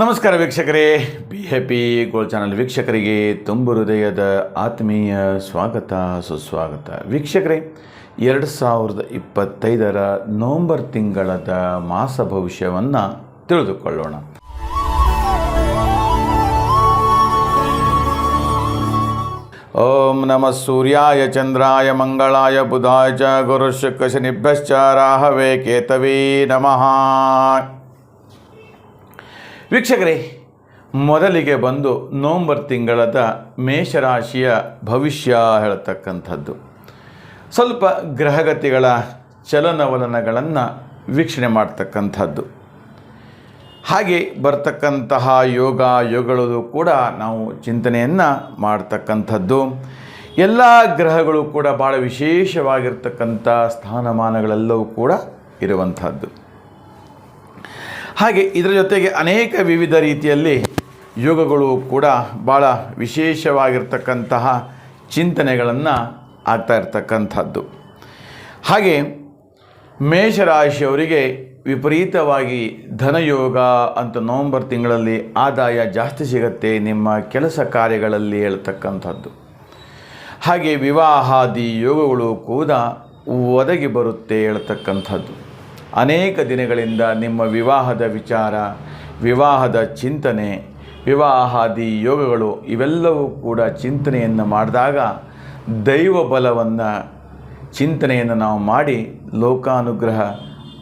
ನಮಸ್ಕಾರ ವೀಕ್ಷಕರೇ. Be happy goal channel ವೀಕ್ಷಕರಿಗೆ ತುಂಬು ಹೃದಯದ ಆತ್ಮೀಯ ಸ್ವಾಗತ, ಸುಸ್ವಾಗತ. ವೀಕ್ಷಕರೇ, ಎರಡು ಸಾವಿರದ ಇಪ್ಪತ್ತೈದರ ನವಂಬರ್ ತಿಂಗಳದ ಮಾಸ ಭವಿಷ್ಯವನ್ನು ತಿಳಿದುಕೊಳ್ಳೋಣ. ಓಂ ನಮಃ ಸೂರ್ಯಾಯ, ಚಂದ್ರಾಯ, ಮಂಗಳಾಯ, ಬುಧಾಯ ಚ, ಗುರುಶುಕ್ರ, ಶನಿಭ್ಯಶ್ಚ, ರಾಹವೇ ಕೇತವೇ ನಮಃ. ವೀಕ್ಷಕರೇ, ಮೊದಲಿಗೆ ಬಂದು ನವಂಬರ್ ತಿಂಗಳದ ಮೇಷರಾಶಿಯ ಭವಿಷ್ಯ ಹೇಳ್ತಕ್ಕಂಥದ್ದು. ಸ್ವಲ್ಪ ಗ್ರಹಗತಿಗಳ ಚಲನವಲನಗಳನ್ನು ವೀಕ್ಷಣೆ ಮಾಡ್ತಕ್ಕಂಥದ್ದು. ಹಾಗೆ ಬರ್ತಕ್ಕಂತಹ ಯೋಗ ಯೋಗಗಳು ಕೂಡ ನಾವು ಚಿಂತನೆಯನ್ನು ಮಾಡ್ತಕ್ಕಂಥದ್ದು. ಎಲ್ಲ ಗ್ರಹಗಳು ಕೂಡ ಭಾಳ ವಿಶೇಷವಾಗಿರ್ತಕ್ಕಂಥ ಸ್ಥಾನಮಾನಗಳೆಲ್ಲವೂ ಕೂಡ ಇರುವಂಥದ್ದು. ಹಾಗೆ ಇದರ ಜೊತೆಗೆ ಅನೇಕ ವಿವಿಧ ರೀತಿಯಲ್ಲಿ ಯೋಗಗಳು ಕೂಡ ಭಾಳ ವಿಶೇಷವಾಗಿರ್ತಕ್ಕಂತಹ ಚಿಂತನೆಗಳನ್ನು ಆಗ್ತಾ ಇರ್ತಕ್ಕಂಥದ್ದು. ಹಾಗೆ ಮೇಷರಾಶಿಯವರಿಗೆ ವಿಪರೀತವಾಗಿ ಧನಯೋಗ ಅಂತ ನವಂಬರ್ ತಿಂಗಳಲ್ಲಿ ಆದಾಯ ಜಾಸ್ತಿ ಸಿಗತ್ತೆ ನಿಮ್ಮ ಕೆಲಸ ಕಾರ್ಯಗಳಲ್ಲಿ ಹೇಳ್ತಕ್ಕಂಥದ್ದು. ಹಾಗೆ ವಿವಾಹಾದಿ ಯೋಗಗಳು ಕೂಡ ಒದಗಿ ಬರುತ್ತೆ ಹೇಳ್ತಕ್ಕಂಥದ್ದು. ಅನೇಕ ದಿನಗಳಿಂದ ನಿಮ್ಮ ವಿವಾಹದ ವಿಚಾರ, ವಿವಾಹದ ಚಿಂತನೆ, ವಿವಾಹಾದಿ ಯೋಗಗಳು ಇವೆಲ್ಲವೂ ಕೂಡ ಚಿಂತನೆಯನ್ನು ಮಾಡಿದಾಗ ದೈವ ಬಲವನ್ನು ಚಿಂತನೆಯನ್ನು ನಾವು ಮಾಡಿ ಲೋಕಾನುಗ್ರಹ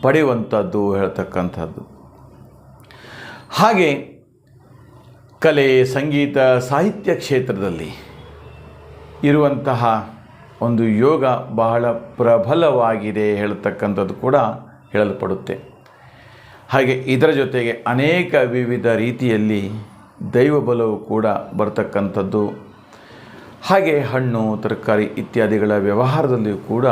ಪಡೆಯುವಂಥದ್ದು ಹೇಳ್ತಕ್ಕಂಥದ್ದು. ಹಾಗೆ ಕಲೆ, ಸಂಗೀತ, ಸಾಹಿತ್ಯ ಕ್ಷೇತ್ರದಲ್ಲಿ ಇರುವಂತಹ ಒಂದು ಯೋಗ ಬಹಳ ಪ್ರಬಲವಾಗಿದೆ ಹೇಳ್ತಕ್ಕಂಥದ್ದು ಕೂಡ ಹೇಳಲ್ಪಡುತ್ತೆ. ಹಾಗೆ ಇದರ ಜೊತೆಗೆ ಅನೇಕ ವಿವಿಧ ರೀತಿಯಲ್ಲಿ ದೈವ ಬಲವು ಕೂಡ ಬರ್ತಕ್ಕಂಥದ್ದು. ಹಾಗೆ ಹಣ್ಣು, ತರಕಾರಿ ಇತ್ಯಾದಿಗಳ ವ್ಯವಹಾರದಲ್ಲಿಯೂ ಕೂಡ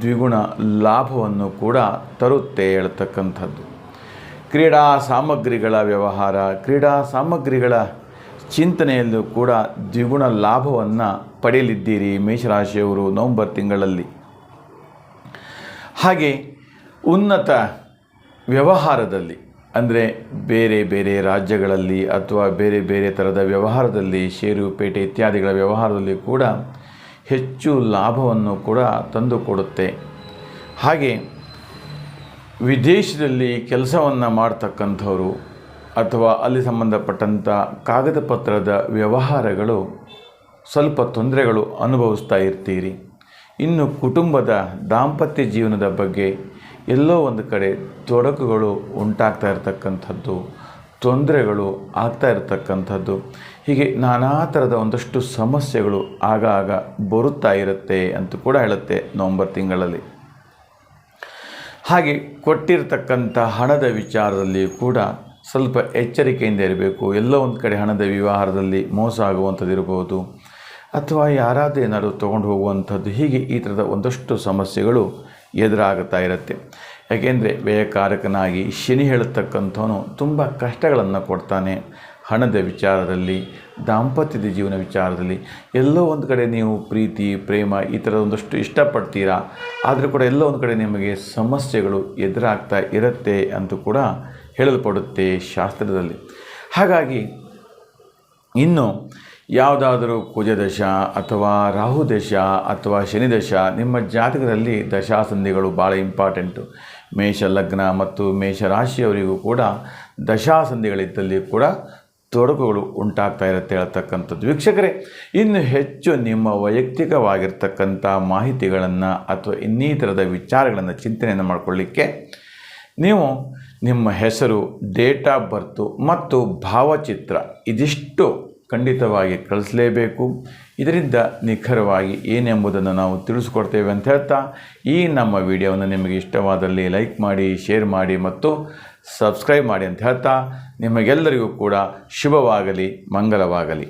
ದ್ವಿಗುಣ ಲಾಭವನ್ನು ಕೂಡ ತರುತ್ತೆ ಹೇಳ್ತಕ್ಕಂಥದ್ದು. ಕ್ರೀಡಾ ಸಾಮಗ್ರಿಗಳ ವ್ಯವಹಾರ, ಕ್ರೀಡಾ ಸಾಮಗ್ರಿಗಳ ಚಿಂತನೆಯಲ್ಲೂ ಕೂಡ ದ್ವಿಗುಣ ಲಾಭವನ್ನು ಪಡೆಯಲಿದ್ದೀರಿ ಮೇಷರಾಶಿಯವರು ನವಂಬರ್ ತಿಂಗಳಲ್ಲಿ. ಹಾಗೆ ಉನ್ನತ ವ್ಯವಹಾರದಲ್ಲಿ, ಅಂದರೆ ಬೇರೆ ಬೇರೆ ರಾಜ್ಯಗಳಲ್ಲಿ ಅಥವಾ ಬೇರೆ ಬೇರೆ ಥರದ ವ್ಯವಹಾರದಲ್ಲಿ ಷೇರು ಪೇಟೆ ಇತ್ಯಾದಿಗಳ ವ್ಯವಹಾರದಲ್ಲಿ ಕೂಡ ಹೆಚ್ಚು ಲಾಭವನ್ನು ಕೂಡ ತಂದುಕೊಡುತ್ತೆ. ಹಾಗೆ ವಿದೇಶದಲ್ಲಿ ಕೆಲಸವನ್ನು ಮಾಡ್ತಕ್ಕಂಥವರು ಅಥವಾ ಅಲ್ಲಿ ಸಂಬಂಧಪಟ್ಟಂಥ ಕಾಗದ ಪತ್ರದ ವ್ಯವಹಾರಗಳು ಸ್ವಲ್ಪ ತೊಂದರೆಗಳು ಅನುಭವಿಸ್ತಾ ಇರ್ತೀರಿ. ಇನ್ನು ಕುಟುಂಬದ ದಾಂಪತ್ಯ ಜೀವನದ ಬಗ್ಗೆ ಎಲ್ಲೋ ಒಂದು ಕಡೆ ತೊಡಕುಗಳು ಉಂಟಾಗ್ತಾ ಇರತಕ್ಕಂಥದ್ದು, ತೊಂದರೆಗಳು ಆಗ್ತಾ ಇರತಕ್ಕಂಥದ್ದು. ಹೀಗೆ ನಾನಾ ಥರದ ಒಂದಷ್ಟು ಸಮಸ್ಯೆಗಳು ಆಗಾಗ ಬರುತ್ತಾ ಇರುತ್ತೆ ಅಂತ ಕೂಡ ಹೇಳುತ್ತೆ ನವಂಬರ್ ತಿಂಗಳಲ್ಲಿ. ಹಾಗೆ ಕೊಟ್ಟಿರತಕ್ಕಂಥ ಹಣದ ವಿಚಾರದಲ್ಲಿ ಕೂಡ ಸ್ವಲ್ಪ ಎಚ್ಚರಿಕೆಯಿಂದ ಇರಬೇಕು. ಎಲ್ಲೋ ಒಂದು ಕಡೆ ಹಣದ ವ್ಯವಹಾರದಲ್ಲಿ ಮೋಸ ಆಗುವಂಥದ್ದು ಇರಬಹುದು ಅಥವಾ ಯಾರಾದರೂ ಏನಾದರೂ ತೊಗೊಂಡು ಹೋಗುವಂಥದ್ದು. ಹೀಗೆ ಈ ಥರದ ಒಂದಷ್ಟು ಸಮಸ್ಯೆಗಳು ಎದುರಾಗುತ್ತಾ ಇರುತ್ತೆ. ಯಾಕೆಂದರೆ ವ್ಯಯಕಾರಕನಾಗಿ ಶನಿ ಹೇಳತಕ್ಕಂಥವನು ತುಂಬ ಕಷ್ಟಗಳನ್ನು ಕೊಡ್ತಾನೆ. ಹಣದ ವಿಚಾರದಲ್ಲಿ, ದಾಂಪತ್ಯದ ಜೀವನ ವಿಚಾರದಲ್ಲಿ ಎಲ್ಲೋ ಒಂದು ಕಡೆ ನೀವು ಪ್ರೀತಿ, ಪ್ರೇಮ ಈ ಥರದ ಒಂದಷ್ಟು ಇಷ್ಟಪಡ್ತೀರಾ? ಆದರೂ ಕೂಡ ಎಲ್ಲೋ ಒಂದು ಕಡೆ ನಿಮಗೆ ಸಮಸ್ಯೆಗಳು ಎದುರಾಗ್ತಾ ಇರುತ್ತೆ ಅಂತ ಕೂಡ ಹೇಳಲ್ಪಡುತ್ತೆ ಶಾಸ್ತ್ರದಲ್ಲಿ. ಹಾಗಾಗಿ ಇನ್ನು ಯಾವುದಾದರೂ ಕುಜದಶ ಅಥವಾ ರಾಹುದಶ ಅಥವಾ ಶನಿದಶ ನಿಮ್ಮ ಜಾತಕದಲ್ಲಿ ದಶಾಸಂಧಿಗಳು ಭಾಳ ಇಂಪಾರ್ಟೆಂಟು ಮೇಷ ಲಗ್ನ ಮತ್ತು ಮೇಷ ರಾಶಿಯವರಿಗೂ ಕೂಡ ದಶಾಸಂಧಿಗಳಿದ್ದಲ್ಲಿ ಕೂಡ ತೊಡಕುಗಳು ಉಂಟಾಗ್ತಾ ಇರುತ್ತೆ ಹೇಳ್ತಕ್ಕಂಥದ್ದು. ವೀಕ್ಷಕರೇ, ಇನ್ನು ಹೆಚ್ಚು ನಿಮ್ಮ ವೈಯಕ್ತಿಕವಾಗಿರ್ತಕ್ಕಂಥ ಮಾಹಿತಿಗಳನ್ನು ಅಥವಾ ಇನ್ನಿತರದ ವಿಚಾರಗಳನ್ನು ಚಿಂತನೆಯನ್ನು ಮಾಡಿಕೊಳ್ಳಿಕ್ಕೆ ನೀವು ನಿಮ್ಮ ಹೆಸರು, ಡೇಟ್ ಆಫ್ ಬರ್ತು ಮತ್ತು ಭಾವಚಿತ್ರ, ಇದಿಷ್ಟು ಖಂಡಿತವಾಗಿ ಕಳಿಸಲೇಬೇಕು. ಇದರಿಂದ ನಿಖರವಾಗಿ ಏನೆಂಬುದನ್ನು ನಾವು ತಿಳಿಸ್ಕೊಡ್ತೇವೆ ಅಂತ ಹೇಳ್ತಾ, ಈ ನಮ್ಮ ವಿಡಿಯೋವನ್ನು ನಿಮಗೆ ಇಷ್ಟವಾದಲ್ಲಿ ಲೈಕ್ ಮಾಡಿ, ಶೇರ್ ಮಾಡಿ ಮತ್ತು ಸಬ್ಸ್ಕ್ರೈಬ್ ಮಾಡಿ ಅಂತ ಹೇಳ್ತಾ, ನಿಮಗೆಲ್ಲರಿಗೂ ಕೂಡ ಶುಭವಾಗಲಿ ಮಂಗಲವಾಗಲಿ